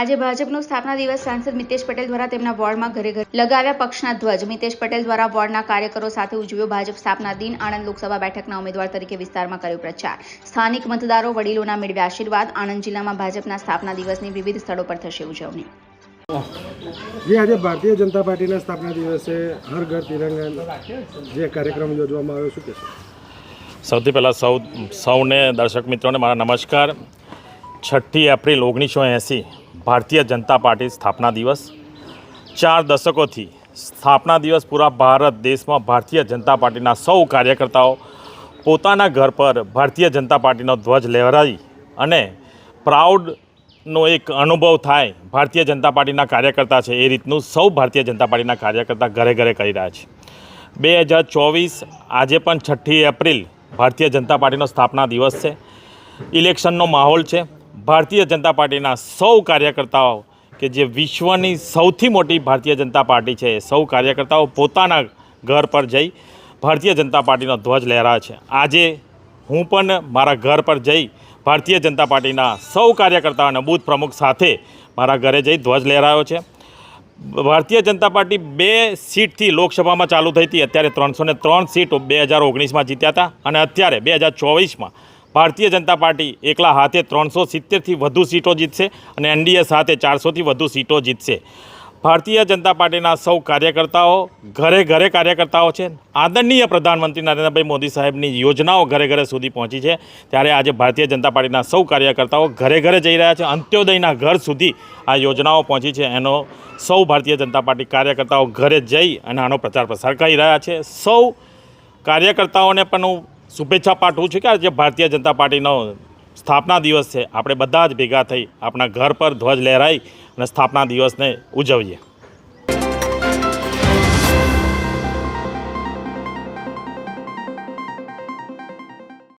આજે ભાજપનો સ્થાપના દિવસ સાંસદ મિતેશ પટેલ દ્વારા તેમના વોર્ડમાં ઘરે ઘરે લગાવ્યા પક્ષના ધ્વજ. મિતેશ પટેલ દ્વારા વોર્ડના કાર્યકરો સાથે ઉજવ્યો ભાજપ સ્થાપના દિન. આણંદ લોકસભા બેઠકના ઉમેદવાર તરીકે વિસ્તારમાં કર્યો પ્રચાર. સ્થાનિક મતદારો વડીલોના મેળવ્યા આશીર્વાદ. આણંદ જિલ્લામાં ભાજપના સ્થાપના દિવસની વિવિધ સ્થળો પર થશે ઉજવણી. જે આજે ભારતીય જનતા પાર્ટીના સ્થાપના દિવસે હર ઘર તિરંગા જે કાર્યક્રમ યોજવામાં આવ્યો શું કહેશો? સૌથી પહેલાં સૌ સૌને દર્શક મિત્રોને મારા નમસ્કાર. છઠ્ઠી એપ્રિલ ઓગણીસો એંસી ભારતીય જનતા પાર્ટી સ્થાપના દિવસ. ચાર દશકોથી સ્થાપના દિવસ પૂરા ભારત દેશમાં ભારતીય જનતા પાર્ટીના સૌ કાર્યકર્તાઓ પોતાના ઘર પર ભારતીય જનતા પાર્ટીનો ધ્વજ લહેરાવી અને પ્રાઉડનો એક અનુભવ થાય ભારતીય જનતા પાર્ટીના કાર્યકર્તા છે એ રીતનું સૌ ભારતીય જનતા પાર્ટીના કાર્યકર્તા ઘરે ઘરે કરી રહ્યા છે. બે હજાર ચોવીસ આજે પણ છઠ્ઠી એપ્રિલ ભારતીય જનતા પાર્ટીનો સ્થાપના દિવસ છે. ઇલેક્શનનો માહોલ છે. ભારતીય જનતા પાર્ટીના સૌ કાર્યકર્તાઓ કે જે વિશ્વની સૌથી મોટી ભારતીય જનતા પાર્ટી છે સૌ કાર્યકર્તાઓ પોતાના ઘર પર જઈ ભારતીય જનતા પાર્ટીનો ધ્વજ લહેરાવે છે. આજે હું પણ મારા ઘર પર જઈ ભારતીય જનતા પાર્ટીના સૌ કાર્યકર્તાઓના બૂથ પ્રમુખ સાથે મારા ઘરે જઈ ધ્વજ લહેરાયો છે. ભારતીય જનતા પાર્ટી બે સીટથી લોકસભામાં ચાલુ થઈ હતી. અત્યારે ત્રણસો ત્રણ સીટ બે હજાર ઓગણીસમાં જીત્યા હતા અને અત્યારે બે હજાર ચોવીસમાં ભારતીય જનતા પાર્ટી એકલા હાથે ત્રણસો સિત્તેરથી વધુ સીટો જીતશે અને એનડીએ સાથે ચારસોથી વધુ સીટો જીતશે. ભારતીય જનતા પાર્ટીના સૌ કાર્યકર્તાઓ ઘરે ઘરે કાર્યકર્તાઓ છે. આદરણીય પ્રધાનમંત્રી નરેન્દ્રભાઈ મોદી સાહેબની યોજનાઓ ઘરે ઘરે સુધી પહોંચી છે. ત્યારે આજે ભારતીય જનતા પાર્ટીના સૌ કાર્યકર્તાઓ ઘરે ઘરે જઈ રહ્યા છે. અંત્યોદયના ઘર સુધી આ યોજનાઓ પહોંચી છે. એનો સૌ ભારતીય જનતા પાર્ટી કાર્યકર્તાઓ ઘરે જઈ અને આનો પ્રચાર પ્રસાર કરી રહ્યા છે. સૌ કાર્યકર્તાઓને પણ હું શુભેચ્છા પાઠવું છું કે આજે ભારતીય જનતા પાર્ટીનો સ્થાપના દિવસ છે, આપણે બધા જ ભેગા થઈ આપણા ઘર પર ધ્વજ લહેરાઈ અને સ્થાપના દિવસને ઉજવીએ.